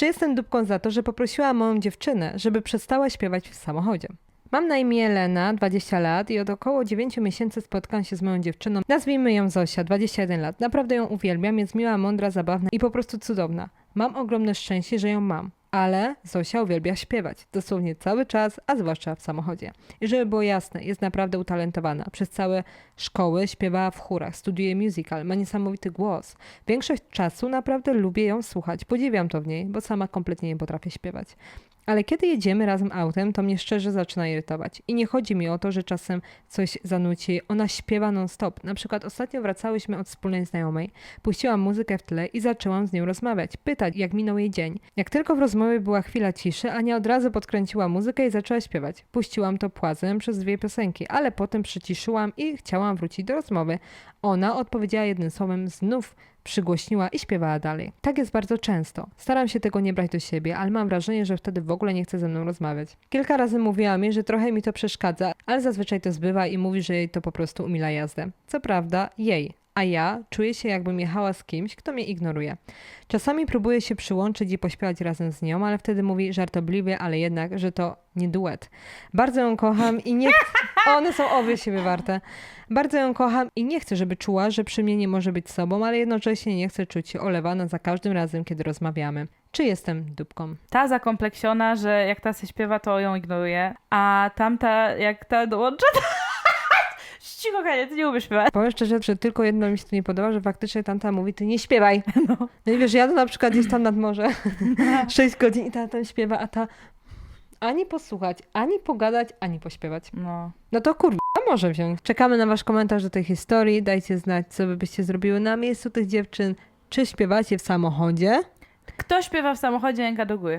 Czy jestem dupką za to, że poprosiłam moją dziewczynę, żeby przestała śpiewać w samochodzie? Mam na imię Elena, 20 lat i od około 9 miesięcy spotkam się z moją dziewczyną. Nazwijmy ją Zosia, 21 lat. Naprawdę ją uwielbiam, jest miła, mądra, zabawna i po prostu cudowna. Mam ogromne szczęście, że ją mam. Ale Zosia uwielbia śpiewać, dosłownie cały czas, a zwłaszcza w samochodzie. I żeby było jasne, jest naprawdę utalentowana. Przez całe szkoły śpiewała w chórach, studiuje musical, ma niesamowity głos. Większość czasu naprawdę lubię ją słuchać, podziwiam to w niej, bo sama kompletnie nie potrafię śpiewać. Ale kiedy jedziemy razem autem, to mnie szczerze zaczyna irytować. I nie chodzi mi o to, że czasem coś zanuci. Ona śpiewa non-stop. Na przykład ostatnio wracałyśmy od wspólnej znajomej, puściłam muzykę w tle i zaczęłam z nią rozmawiać, pytać, jak minął jej dzień. Jak tylko w rozmowie była chwila ciszy, Ania od razu podkręciła muzykę i zaczęła śpiewać. Puściłam to płazem przez dwie piosenki, ale potem przyciszyłam i chciałam wrócić do rozmowy. Ona odpowiedziała jednym słowem znów przygłośniła i śpiewała dalej. Tak jest bardzo często. Staram się tego nie brać do siebie, ale mam wrażenie, że wtedy w ogóle nie chce ze mną rozmawiać. Kilka razy mówiła mi, że trochę mi to przeszkadza, ale zazwyczaj to zbywa i mówi, że jej to po prostu umila jazdę. Co prawda, jej. A ja czuję się, jakbym jechała z kimś, kto mnie ignoruje. Czasami próbuję się przyłączyć i pośpiewać razem z nią, ale wtedy mówi żartobliwie, ale jednak, że to nie duet. Bardzo ją kocham i nie. One są obie siebie warte. Bardzo ją kocham i nie chcę, żeby czuła, że przy mnie nie może być sobą, ale jednocześnie nie chcę czuć się olewana za każdym razem, kiedy rozmawiamy. Czy jestem dupką? Ta zakompleksiona, że jak ta się śpiewa, to ją ignoruje, a tamta, jak ta dołącza, to... Cicho, Hania, ty nie umiesz śpiewać. Powiem szczerze, że tylko jedno mi się tu nie podoba, że faktycznie tamta mówi, ty nie śpiewaj. No, i wiesz, jadę na przykład gdzieś tam nad morze, 6 godzin i ta tam śpiewa, a ta ani posłuchać, ani pogadać, ani pośpiewać. No. No to kurwa, może wziąć. Czekamy na wasz komentarz do tej historii. Dajcie znać, co wy byście zrobiły na miejscu tych dziewczyn. Czy śpiewacie w samochodzie? Kto śpiewa w samochodzie ręka do góry?